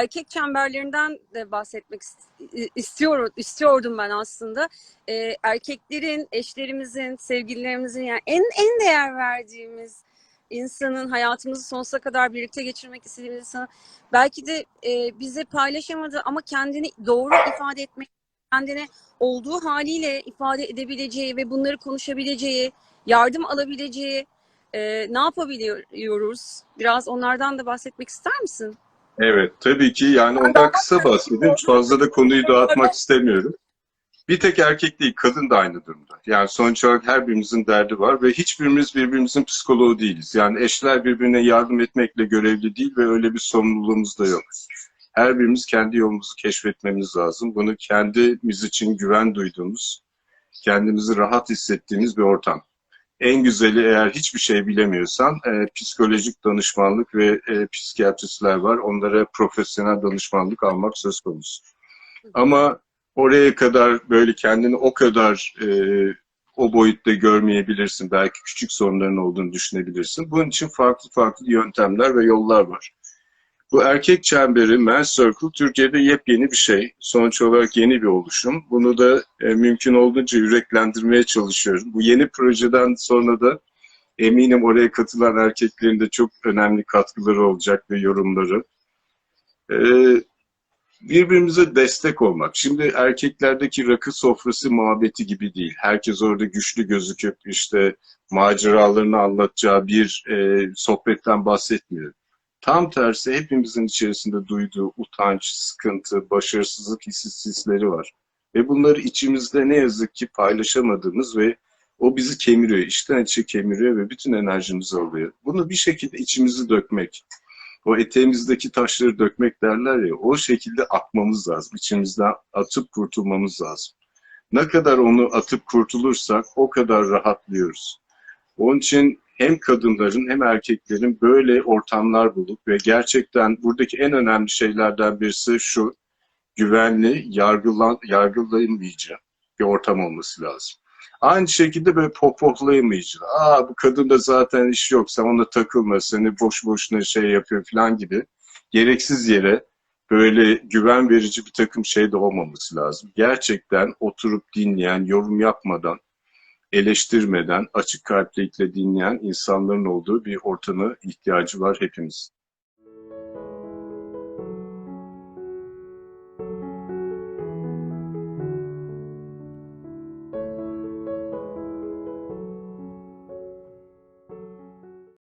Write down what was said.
erkek çemberlerinden de bahsetmek ist- istiyorum istiyordum ben aslında. Ee, erkeklerin, eşlerimizin, sevgililerimizin yani en en değer verdiğimiz insanın hayatımızı sonsuza kadar birlikte geçirmek istediğimiz insanın belki de e, bize paylaşamadığı ama kendini doğru ifade etmek, kendini olduğu haliyle ifade edebileceği ve bunları konuşabileceği, yardım alabileceği e, ne yapabiliyoruz? Biraz onlardan da bahsetmek ister misin? Evet, tabii ki yani ondan kısa bahsedeyim. Fazla da konuyu dağıtmak istemiyorum. Bir tek erkek değil, kadın da aynı durumda. Yani sonuç olarak her birimizin derdi var ve hiçbirimiz birbirimizin psikoloğu değiliz. Yani eşler birbirine yardım etmekle görevli değil ve öyle bir sorumluluğumuz da yok. Her birimiz kendi yolumuzu keşfetmemiz lazım. Bunu kendimiz için güven duyduğumuz, kendimizi rahat hissettiğimiz bir ortam. En güzeli eğer hiçbir şey bilemiyorsan e, psikolojik danışmanlık ve e, psikiyatristler var. Onlara profesyonel danışmanlık almak söz konusu. Ama oraya kadar böyle kendini o kadar e, o boyutta görmeyebilirsin. Belki küçük sorunların olduğunu düşünebilirsin. Bunun için farklı farklı yöntemler ve yollar var. Bu erkek çemberi, Men's Circle Türkiye'de yepyeni bir şey. Sonuç olarak yeni bir oluşum. Bunu da e, mümkün olduğunca yüreklendirmeye çalışıyorum. Bu yeni projeden sonra da eminim oraya katılan erkeklerin de çok önemli katkıları olacak ve yorumları. E, birbirimize destek olmak. Şimdi erkeklerdeki rakı sofrası muhabbeti gibi değil. Herkes orada güçlü gözüküp işte maceralarını anlatacağı bir e, sohbetten bahsetmiyor. Tam tersi hepimizin içerisinde duyduğu utanç, sıkıntı, başarısızlık hissi- var. Ve bunları içimizde ne yazık ki paylaşamadığımız ve o bizi kemiriyor, içten içe kemiriyor ve bütün enerjimizi alıyor. Bunu bir şekilde içimizi dökmek, o eteğimizdeki taşları dökmek derler ya, o şekilde atmamız lazım. İçimizden atıp kurtulmamız lazım. Ne kadar onu atıp kurtulursak o kadar rahatlıyoruz. Onun için hem kadınların hem erkeklerin böyle ortamlar bulup ve gerçekten buradaki en önemli şeylerden birisi şu, güvenli, yargılan, yargılayamayacak bir ortam olması lazım. Aynı şekilde böyle pohpohlayamayıcı. Aa bu kadında zaten iş yok, sen ona takılma, seni boş boşuna şey yapıyor falan gibi. Gereksiz yere böyle güven verici bir takım şey de olmaması lazım. Gerçekten oturup dinleyen, yorum yapmadan, eleştirmeden, açık kalplikle dinleyen insanların olduğu bir ortama ihtiyacı var hepimiz.